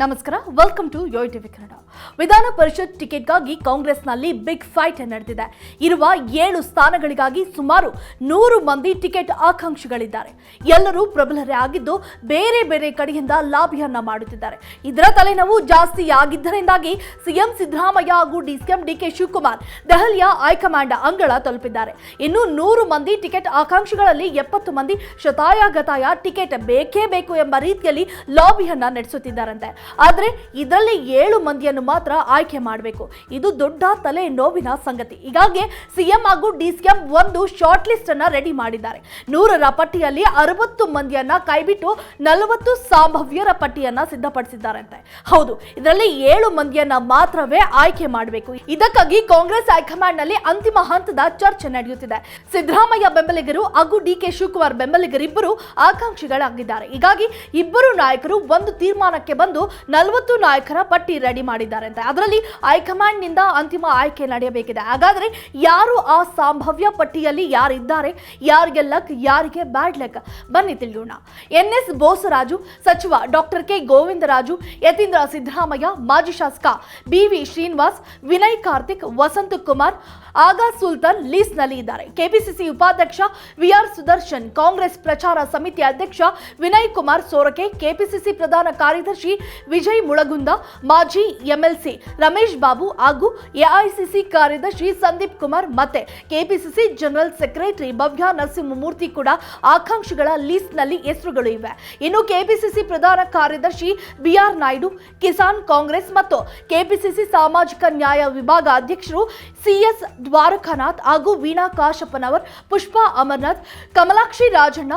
ನಮಸ್ಕಾರ welcome to ಯೋಯ್ TV Kannada Vidhana Parishat ಟಿಕೆಟ್ಗಾಗಿ ಕಾಂಗ್ರೆಸ್ನಲ್ಲಿ ಬಿಗ್ ಫೈಟ್ ನಡೆದಿದೆ. ಇರುವ ಏಳು ಸ್ಥಾನಗಳಿಗಾಗಿ ಸುಮಾರು ನೂರು ಮಂದಿ ಟಿಕೆಟ್ ಆಕಾಂಕ್ಷಿಗಳಿದ್ದಾರೆ. ಎಲ್ಲರೂ ಪ್ರಬಲರೇ ಆಗಿದ್ದು ಬೇರೆ ಬೇರೆ ಕಡೆಯಿಂದ ಲಾಭಿಯನ್ನ ಮಾಡುತ್ತಿದ್ದಾರೆ. ಇದರ ತಲೆನೋವು ಜಾಸ್ತಿ ಆಗಿದ್ದರಿಂದಾಗಿ ಸಿಎಂ ಸಿದ್ದರಾಮಯ್ಯ ಹಾಗೂ ಡಿಸಿಎಂ ಡಿಕೆ ಶಿವಕುಮಾರ್ ದೆಹಲಿಯ ಹೈಕಮಾಂಡ್ ಅಂಗಳ ತಲುಪಿದ್ದಾರೆ. ಇನ್ನು ನೂರು ಮಂದಿ ಟಿಕೆಟ್ ಆಕಾಂಕ್ಷಿಗಳಲ್ಲಿ ಎಪ್ಪತ್ತು ಮಂದಿ ಶತಾಯಗತಾಯ ಟಿಕೆಟ್ ಬೇಕೇ ಬೇಕು ಎಂಬ ರೀತಿಯಲ್ಲಿ ಲಾಬಿಯನ್ನ ನಡೆಸುತ್ತಿದ್ದಾರಂತೆ. ಆದ್ರೆ ಇದರಲ್ಲಿ ಏಳು ಮಂದಿಯನ್ನು ಮಾತ್ರ ಆಯ್ಕೆ ಮಾಡಬೇಕು. ಇದು ದೊಡ್ಡ ತಲೆ ನೋವಿನ ಸಂಗತಿ. ಹೀಗಾಗಿ ಸಿಎಂ ಹಾಗೂ ಡಿಸಿಎಂ ಒಂದು ಶಾರ್ಟ್ ಲಿಸ್ಟ್ ಅನ್ನ ರೆಡಿ ಮಾಡಿದ್ದಾರೆ. ನೂರರ ಪಟ್ಟಿಯಲ್ಲಿ ಅರವತ್ತು ಮಂದಿಯನ್ನ ಕೈಬಿಟ್ಟು ನಲವತ್ತು ಸಂಭವ್ಯರ ಪಟ್ಟಿಯನ್ನ ಸಿದ್ಧಪಡಿಸಿದ್ದಾರಂತೆ. ಹೌದು, ಇದರಲ್ಲಿ ಏಳು ಮಂದಿಯನ್ನ ಮಾತ್ರವೇ ಆಯ್ಕೆ ಮಾಡಬೇಕು. ಇದಕ್ಕಾಗಿ ಕಾಂಗ್ರೆಸ್ ಹೈಕಮಾಂಡ್ನಲ್ಲಿ ಅಂತಿಮ ಹಂತದ ಚರ್ಚೆ ನಡೆಯುತ್ತಿದೆ. ಸಿದ್ದರಾಮಯ್ಯ ಬೆಂಬಲಿಗರು ಹಾಗೂ ಡಿ ಕೆ ಶಿವಕುಮಾರ್ ಬೆಂಬಲಿಗರಿಬ್ಬರು ಆಕಾಂಕ್ಷಿಗಳಾಗಿದ್ದಾರೆ. ಹೀಗಾಗಿ ಇಬ್ಬರು ನಾಯಕರು ಒಂದು ತೀರ್ಮಾನಕ್ಕೆ ಬಂದು ನಲವತ್ತು ನಾಯಕರ ಪಟ್ಟಿ ರೆಡಿ ಮಾಡಿದ್ದಾರೆ ಅಂತ ಅದರಲ್ಲಿ ಹೈಕಮಾಂಡ್ನಿಂದ ಅಂತಿಮ ಆಯ್ಕೆ ನಡೆಯಬೇಕಿದೆ. ಹಾಗಾದ್ರೆ ಯಾರು ಆ ಸಂಭವ್ಯ ಪಟ್ಟಿಯಲ್ಲಿ ಯಾರಿದ್ದಾರೆ? ಯಾರಿಗೆ ಲಕ್, ಯಾರಿಗೆ ಬ್ಯಾಡ್ ಲಕ್? ಬನ್ನಿ ತಿಳಿಯೋಣ. ಎನ್ ಎಸ್ ಬೋಸರಾಜು, ಸಚಿವ ಡಾಕ್ಟರ್ ಕೆ ಗೋವಿಂದರಾಜು, ಯತೀಂದ್ರ ಸಿದ್ದರಾಮಯ್ಯ, ಮಾಜಿ ಶಾಸಕ ಬಿ ವಿ ಶ್ರೀನಿವಾಸ್, ವಿನಯ್ ಕಾರ್ತಿಕ್, ವಸಂತ್ ಕುಮಾರ್ ಆಗಾ ಸುಲ್ತಾನ್ ಲೀಸ್ನಲ್ಲಿ ಇದ್ದಾರೆ. ಕೆಪಿಸಿಸಿ ಉಪಾಧ್ಯಕ್ಷ ವಿಆರ್ ಸುದರ್ಶನ್, ಕಾಂಗ್ರೆಸ್ ಪ್ರಚಾರ ಸಮಿತಿ ಅಧ್ಯಕ್ಷ ವಿನಯ್ ಕುಮಾರ್ ಸೋರಕೆ, ಕೆಪಿಸಿಸಿ ಪ್ರಧಾನ ಕಾರ್ಯದರ್ಶಿ ವಿಜಯ್ ಮುಳಗುಂದ, ಮಾಜಿ ಎಂಎಲ್ಸಿ ರಮೇಶ್ ಬಾಬು ಹಾಗೂ ಎಐಸಿಸಿ ಕಾರ್ಯದರ್ಶಿ ಸಂದೀಪ್ ಕುಮಾರ್ ಮತ್ತೆ KPCC general secretary Bhavya Narasimhamurthy ಕೂಡ ಆಕಾಂಕ್ಷಿಗಳ ಲಿಸ್ಟ್ನಲ್ಲಿ ಹೆಸರುಗಳು ಇವೆ. ಇನ್ನು ಕೆಪಿಸಿಸಿ ಪ್ರಧಾನ ಕಾರ್ಯದರ್ಶಿ ಬಿಆರ್ ನಾಯ್ಡು, ಕಿಸಾನ್ ಕಾಂಗ್ರೆಸ್ ಮತ್ತು ಕೆಪಿಸಿಸಿ ಸಾಮಾಜಿಕ ನ್ಯಾಯ ವಿಭಾಗ ಅಧ್ಯಕ್ಷರು ಸಿಎಸ್ ದ್ವಾರಕಾನಾಥ್ ಹಾಗೂ ವೀಣಾ ಕಾಶಪ್ಪನವರ್ ಪುಷ್ಪಾ ಅಮರ್ನಾಥ್, ಕಮಲಾಕ್ಷಿ ರಾಜಣ್ಣ,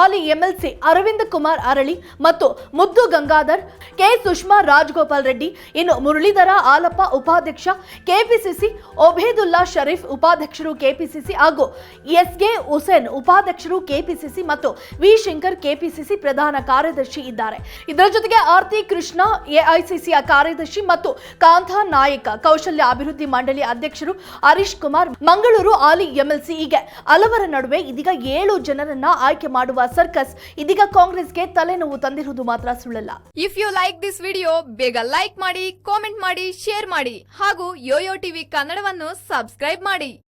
ಆಲಿ ಎಂಎಲ್ಸಿ ಅರವಿಂದ್ ಕುಮಾರ್ ಅರಳಿ ಮತ್ತು ಮುದ್ದು ಗಂಗಾಧರ್, ಕೆ ಸುಷ್ಮಾ ರಾಜಗೋಪಾಲ್ ರೆಡ್ಡಿ, ಇನ್ನು ಮುರಳೀಧರ ಆಲಪ್ಪ ಉಪಾಧ್ಯಕ್ಷ, ಕೆಪಿಸಿಸಿ ಒಬೇದುಲ್ಲಾ ಶರೀಫ್ ಉಪಾಧ್ಯಕ್ಷರು ಕೆಪಿಸಿಸಿ ಹಾಗೂ ಎಸ್ಗೆ ಹುಸೇನ್ ಉಪಾಧ್ಯಕ್ಷರು ಕೆಪಿಸಿಸಿ ಮತ್ತು ವಿ ಶಂಕರ್ ಕೆಪಿಸಿಸಿ ಪ್ರಧಾನ ಕಾರ್ಯದರ್ಶಿ ಇದ್ದಾರೆ. ಇದರ ಜೊತೆಗೆ ಆರ್ತಿ ಕೃಷ್ಣ ಎಐಸಿಸಿಯ ಕಾರ್ಯದರ್ಶಿ ಮತ್ತು ಕಾಂತಾ ನಾಯಕ ಕೌಶಲ್ಯ ಅಭಿವೃದ್ಧಿ ಮಂಡಳಿ ಅಧ್ಯಕ್ಷರು ಹರೀಶ್ ಕುಮಾರ್, ಮಂಗಳೂರು ಆಲಿ ಎಂಎಲ್ಸಿ ಹೀಗೆ ಹಲವರ ನಡುವೆ ಇದೀಗ ಏಳು ಜನರನ್ನ ಆಯ್ಕೆ ಮಾಡುವ ಸರ್ಕಸ್. ಇದೀಗ ಕಾಂಗ್ರೆಸ್ಗೆ ತಲೆನೋವು ತಂದಿರುವುದು ಮಾತ್ರ ಸುಳ್ಳಲ್ಲ. If you like this video ಬೇಗ ಲೈಕ್ ಮಾಡಿ ಕಾಮೆಂಟ್ ಮಾಡಿ ಶೇರ್ ಮಾಡಿ ಹಾಗೂ ಯೋಯೋ ಟಿವಿ ಕನ್ನಡವನ್ನು ಸಬ್ಸ್ಕ್ರೈಬ್ ಮಾಡಿ.